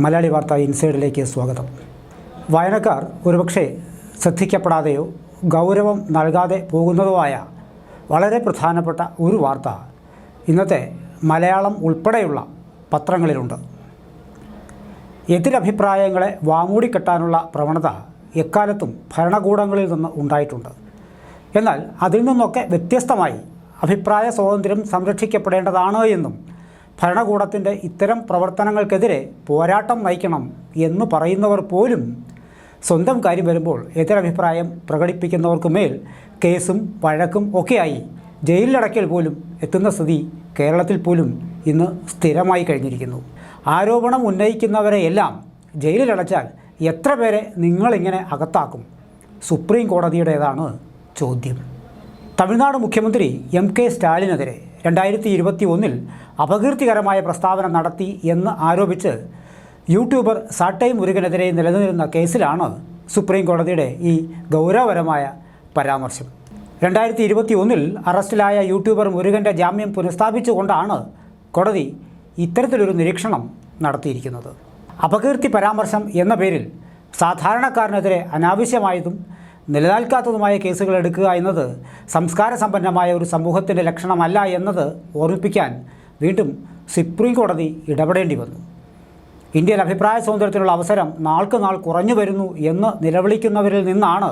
മലയാളി വാർത്ത ഇൻസൈഡിലേക്ക് സ്വാഗതം. വായനക്കാർ ഒരുപക്ഷെ ശ്രദ്ധിക്കപ്പെടാതെയോ ഗൗരവം നൽകാതെ പോകുന്നതോ ആയ വളരെ പ്രധാനപ്പെട്ട ഒരു വാർത്ത ഇന്നത്തെ മലയാളം ഉൾപ്പെടെയുള്ള പത്രങ്ങളിലുണ്ട്. എതിരഭിപ്രായങ്ങളെ വാമൂടിക്കെട്ടാനുള്ള പ്രവണത എക്കാലത്തും ഭരണകൂടങ്ങളിൽ നിന്ന് ഉണ്ടായിട്ടുണ്ട്. എന്നാൽ അതിൽ നിന്നൊക്കെ വ്യത്യസ്തമായി അഭിപ്രായ സ്വാതന്ത്ര്യം സംരക്ഷിക്കപ്പെടേണ്ടതാണ് എന്നും ഭരണകൂടത്തിന്റെ ഇത്തരം പ്രവർത്തനങ്ങൾക്കെതിരെ പോരാട്ടം നയിക്കണം എന്ന് പറയുന്നവർ പോലും സ്വന്തം കാര്യം വരുമ്പോൾ എതിരഭിപ്രായം പ്രകടിപ്പിക്കുന്നവർക്ക് മേൽ കേസും വഴക്കും ഒക്കെയായി ജയിലിലടക്കൽ പോലും എത്തുന്ന സ്ഥിതി കേരളത്തിൽ പോലും ഇന്ന് സ്ഥിരമായി കഴിഞ്ഞിരിക്കുന്നു. ആരോപണം ഉന്നയിക്കുന്നവരെയെല്ലാം ജയിലിലടച്ചാൽ എത്ര പേരെ നിങ്ങളിങ്ങനെ അകത്താക്കും? സുപ്രീം കോടതിയുടേതാണ് ചോദ്യം. തമിഴ്നാട് മുഖ്യമന്ത്രി എം കെ സ്റ്റാലിനെതിരെ രണ്ടായിരത്തി ഇരുപത്തി ഒന്നിൽ അപകീർത്തികരമായ പ്രസ്താവന നടത്തി എന്ന് ആരോപിച്ച് യൂട്യൂബർ സാട്ടൈ മുരുകനെതിരെ നിലനിന്നിരുന്ന കേസിലാണ് സുപ്രീം കോടതിയുടെ ഈ ഗൗരവപരമായ പരാമർശം. രണ്ടായിരത്തി ഇരുപത്തി ഒന്നിൽ അറസ്റ്റിലായ യൂട്യൂബർ മുരുകന്റെ ജാമ്യം പുനഃസ്ഥാപിച്ചുകൊണ്ടാണ് കോടതി ഇത്തരത്തിലൊരു നിരീക്ഷണം നടത്തിയിരിക്കുന്നത്. അപകീർത്തി പരാമർശം എന്ന പേരിൽ സാധാരണക്കാരനെതിരെ അനാവശ്യമായതും നിലനിൽക്കാത്തതുമായ കേസുകൾ എടുക്കുക എന്നത് സംസ്കാര സമ്പന്നമായ ഒരു സമൂഹത്തിന്റെ ലക്ഷണമല്ല എന്നത് ഓർമ്മിപ്പിക്കാൻ വീണ്ടും സുപ്രീം കോടതി ഇടപെടേണ്ടി വന്നു. ഇന്ത്യയിൽ അഭിപ്രായ സ്വാതന്ത്ര്യത്തിനുള്ള അവസരം നാൾക്ക് നാൾ കുറഞ്ഞു വരുന്നു എന്ന് നിലവിളിക്കുന്നവരിൽ നിന്നാണ്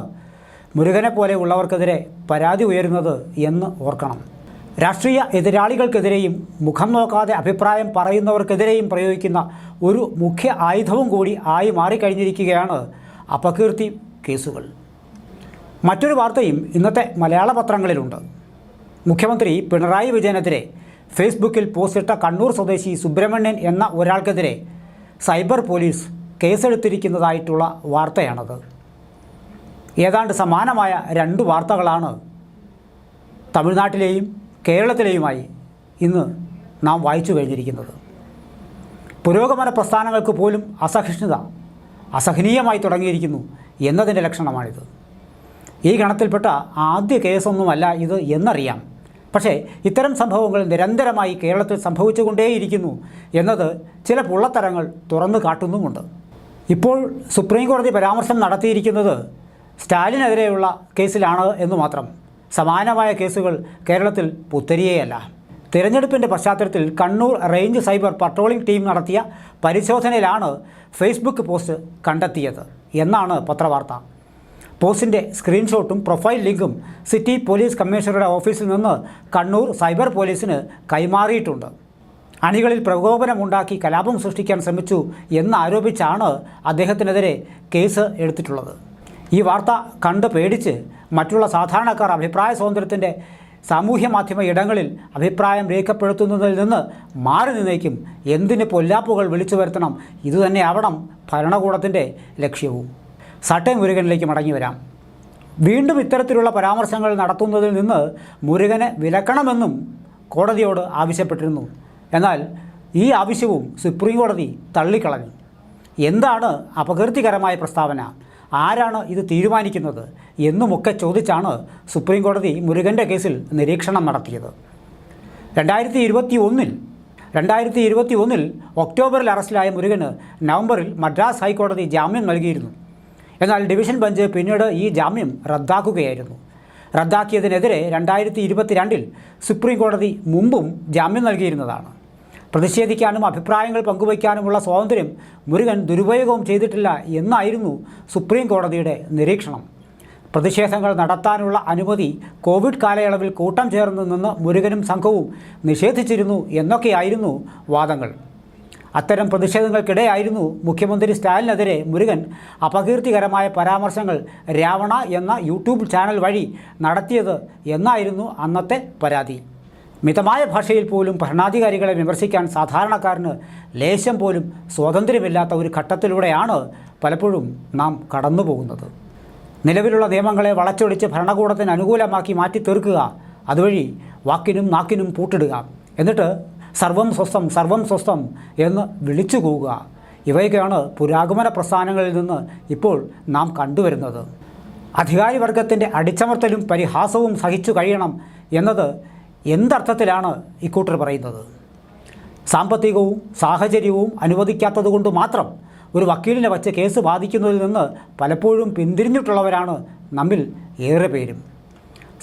മുരുകനെ പോലെ ഉള്ളവർക്കെതിരെ പരാതി ഉയരുന്നത് എന്ന് ഓർക്കണം. രാഷ്ട്രീയ എതിരാളികൾക്കെതിരെയും മുഖം നോക്കാതെ അഭിപ്രായം പറയുന്നവർക്കെതിരെയും പ്രയോഗിക്കുന്ന ഒരു മുഖ്യ ആയുധവും കൂടി ആയി മാറിക്കഴിഞ്ഞിരിക്കുകയാണ് അപകീർത്തി കേസുകൾ. മറ്റൊരു വാർത്തയും ഇന്നത്തെ മലയാള പത്രങ്ങളിലുണ്ട്. മുഖ്യമന്ത്രി പിണറായി വിജയനെതിരെ ഫേസ്ബുക്കിൽ പോസ്റ്റിട്ട കണ്ണൂർ സ്വദേശി സുബ്രഹ്മണ്യൻ എന്ന ഒരാൾക്കെതിരെ സൈബർ പോലീസ് കേസെടുത്തിരിക്കുന്നതായിട്ടുള്ള വാർത്തയാണത്. ഏതാണ്ട് സമാനമായ രണ്ട് വാർത്തകളാണ് തമിഴ്നാട്ടിലെയും കേരളത്തിലെയുമായി ഇന്ന് നാം വായിച്ചു കഴിഞ്ഞിരിക്കുന്നത്. പുരോഗമന പ്രസ്ഥാനങ്ങൾക്ക് പോലും അസഹിഷ്ണുത അസഹനീയമായി തുടങ്ങിയിരിക്കുന്നു എന്നതിന്റെ ലക്ഷണമാണിത്. ഈ ഗണത്തിൽപ്പെട്ട ആദ്യ കേസൊന്നുമല്ല ഇത് എന്നറിയാം. പക്ഷേ ഇത്തരം സംഭവങ്ങൾ നിരന്തരമായി കേരളത്തിൽ സംഭവിച്ചുകൊണ്ടേയിരിക്കുന്നു എന്നത് ചില പുള്ളത്തരങ്ങൾ തുറന്നു കാട്ടുന്നുമുണ്ട്. ഇപ്പോൾ സുപ്രീം കോടതി പരാമർശം നടത്തിയിരിക്കുന്നത് സ്റ്റാലിനെതിരെയുള്ള കേസിലാണ് എന്ന് മാത്രം. സമാനമായ കേസുകൾ കേരളത്തിൽ പുത്തരിയേയല്ല. തിരഞ്ഞെടുപ്പിന്റെ പശ്ചാത്തലത്തിൽ Kannur range cyber patrolling team നടത്തിയ പരിശോധനയിലാണ് ഫേസ്ബുക്ക് പോസ്റ്റ് കണ്ടെത്തിയത് എന്നാണ് പത്രവാർത്ത. പോസ്റ്റിന്റെ സ്ക്രീൻഷോട്ടും പ്രൊഫൈൽ ലിങ്കും സിറ്റി പോലീസ് കമ്മീഷണറുടെ ഓഫീസിൽ നിന്ന് കണ്ണൂർ സൈബർ പോലീസിന് കൈമാറിയിട്ടുണ്ട്. അണികളിൽ പ്രകോപനമുണ്ടാക്കി കലാപം സൃഷ്ടിക്കാൻ ശ്രമിച്ചു എന്നാരോപിച്ചാണ് അദ്ദേഹത്തിനെതിരെ കേസ് എടുത്തിട്ടുള്ളത്. ഈ വാർത്ത കണ്ട് പേടിച്ച് മറ്റുള്ള സാധാരണക്കാർ അഭിപ്രായ സ്വാതന്ത്ര്യത്തിന്റെ സാമൂഹ്യ മാധ്യമ ഇടങ്ങളിൽ അഭിപ്രായം രേഖപ്പെടുത്തുന്നതിൽ നിന്ന് മാറി നിന്നേക്കും. എന്തിന് പൊല്ലാപ്പുകൾ വിളിച്ചു വരുത്തണം? ഇതുതന്നെയാവണം ഭരണകൂടത്തിന്റെ ലക്ഷ്യവും. സട്ടേ മുരുകനിലേക്ക് മടങ്ങി വരാം. വീണ്ടും ഇത്തരത്തിലുള്ള പരാമർശങ്ങൾ നടത്തുന്നതിൽ നിന്ന് മുരുകനെ വിലക്കണമെന്നും കോടതിയോട് ആവശ്യപ്പെട്ടിരുന്നു. എന്നാൽ ഈ ആവശ്യവും സുപ്രീം കോടതി തള്ളിക്കളഞ്ഞു. എന്താണ് അപകീർത്തികരമായ പ്രസ്താവന? ആരാണ് ഇത് തീരുമാനിക്കുന്നത് എന്നുമൊക്കെ ചോദിച്ചാണ് സുപ്രീം കോടതി മുരുകന്റെ കേസിൽ നിരീക്ഷണം നടത്തിയത്. രണ്ടായിരത്തി ഇരുപത്തി ഒന്നിൽ രണ്ടായിരത്തി ഇരുപത്തി ഒന്നിൽ ഒക്ടോബറിൽ അറസ്റ്റിലായ മുരുകന് നവംബറിൽ മദ്രാസ് ഹൈക്കോടതി ജാമ്യം നൽകിയിരുന്നു. എന്നാൽ ഡിവിഷൻ ബെഞ്ച് പിന്നീട് ഈ ജാമ്യം റദ്ദാക്കുകയായിരുന്നു. റദ്ദാക്കിയതിനെതിരെ രണ്ടായിരത്തി ഇരുപത്തിരണ്ടിൽ സുപ്രീം കോടതി മുമ്പും ജാമ്യം നൽകിയിരുന്നതാണ്. പ്രതിഷേധിക്കാനും അഭിപ്രായങ്ങൾ പങ്കുവയ്ക്കാനുമുള്ള സ്വാതന്ത്ര്യം മുരുകൻ ദുരുപയോഗം ചെയ്തിട്ടില്ല എന്നായിരുന്നു സുപ്രീം കോടതിയുടെ നിരീക്ഷണം. പ്രതിഷേധങ്ങൾ നടത്താനുള്ള അനുമതി കോവിഡ് കാലയളവിൽ കൂട്ടം ചേർന്ന് നിന്ന് മുരുകനും സംഘവും നിഷേധിച്ചിരുന്നു എന്നൊക്കെയായിരുന്നു വാദങ്ങൾ. അത്തരം പ്രതിഷേധങ്ങൾക്കിടെയായിരുന്നു മുഖ്യമന്ത്രി സ്റ്റാലിനെതിരെ മുരുകൻ അപകീർത്തികരമായ പരാമർശങ്ങൾ രാവണ എന്ന യൂട്യൂബ് ചാനൽ വഴി നടത്തിയത് എന്നായിരുന്നു അന്നത്തെ പരാതി. മിതമായ ഭാഷയിൽ പോലും ഭരണാധികാരികളെ വിമർശിക്കാൻ സാധാരണക്കാരന് ലേശം പോലും സ്വാതന്ത്ര്യമില്ലാത്ത ഒരു ഘട്ടത്തിലൂടെയാണ് പലപ്പോഴും നാം കടന്നുപോകുന്നത്. നിലവിലുള്ള നിയമങ്ങളെ വളച്ചൊടിച്ച് ഭരണകൂടത്തിന് അനുകൂലമാക്കി മാറ്റി തീർക്കുക അതുവഴി വാക്കിനും നാക്കിനും പൂട്ടിടുക. എന്നിട്ട് സർവം സ്വസ്ഥം സർവം സ്വസ്ഥം എന്ന് വിളിച്ചു കൂവുക. ഇവയൊക്കെയാണ് പുരാഗമന പ്രസ്ഥാനങ്ങളിൽ നിന്ന് ഇപ്പോൾ നാം കണ്ടുവരുന്നത്. അധികാരിവർഗത്തിന്റെ അടിച്ചമർത്തലും പരിഹാസവും സഹിച്ചു കഴിയണം എന്നത് എന്തർത്ഥത്തിലാണ് ഇക്കൂട്ടർ പറയുന്നത്? സാമ്പത്തികവും സാഹചര്യവും അനുവദിക്കാത്തതുകൊണ്ട് മാത്രം ഒരു വക്കീലിനെ വച്ച് കേസ് ബാധിക്കുന്നതിൽ നിന്ന് പലപ്പോഴും പിന്തിരിഞ്ഞിട്ടുള്ളവരാണ് നമ്മിൽ ഏറെ പേരും.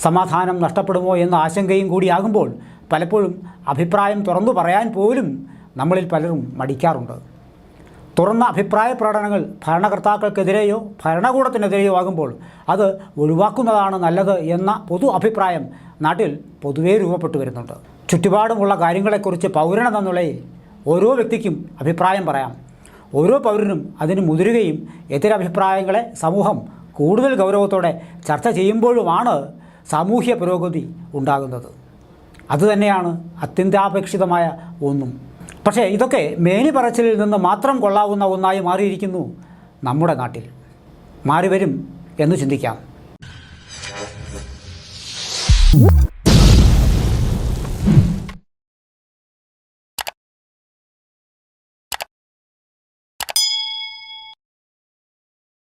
സമാധാനം നഷ്ടപ്പെടുമോ എന്ന ആശങ്കയും കൂടിയാകുമ്പോൾ പലപ്പോഴും അഭിപ്രായം തുറന്നു പറയാൻ പോലും നമ്മളിൽ പലരും മടിക്കാറുണ്ട്. തുറന്ന അഭിപ്രായ പ്രകടനങ്ങൾ ഭരണകർത്താക്കൾക്കെതിരെയോ ഭരണകൂടത്തിനെതിരെയോ ആകുമ്പോൾ അത് ഒഴിവാക്കുന്നതാണ് നല്ലത് എന്ന പൊതു അഭിപ്രായം നാട്ടിൽ പൊതുവേ രൂപപ്പെട്ടു വരുന്നുണ്ട്. ചുറ്റുപാടുമുള്ള കാര്യങ്ങളെക്കുറിച്ച് പൗരനെന്ന ഓരോ വ്യക്തിക്കും അഭിപ്രായം പറയാം. ഓരോ പൗരനും അതിന് മുതിരുകയും എതിരഭിപ്രായങ്ങളെ സമൂഹം കൂടുതൽ ഗൗരവത്തോടെ ചർച്ച ചെയ്യുമ്പോഴുമാണ് സാമൂഹ്യ പുരോഗതി ഉണ്ടാകുന്നത്. അതുതന്നെയാണ് അത്യന്താപേക്ഷിതമായ ഒന്നും. പക്ഷേ ഇതൊക്കെ മേനി പറച്ചിലിൽ നിന്ന് മാത്രം കൊള്ളാവുന്ന ഒന്നായി മാറിയിരിക്കുന്നു നമ്മുടെ നാട്ടിൽ. മാറി വരും എന്ന് ചിന്തിക്കാം.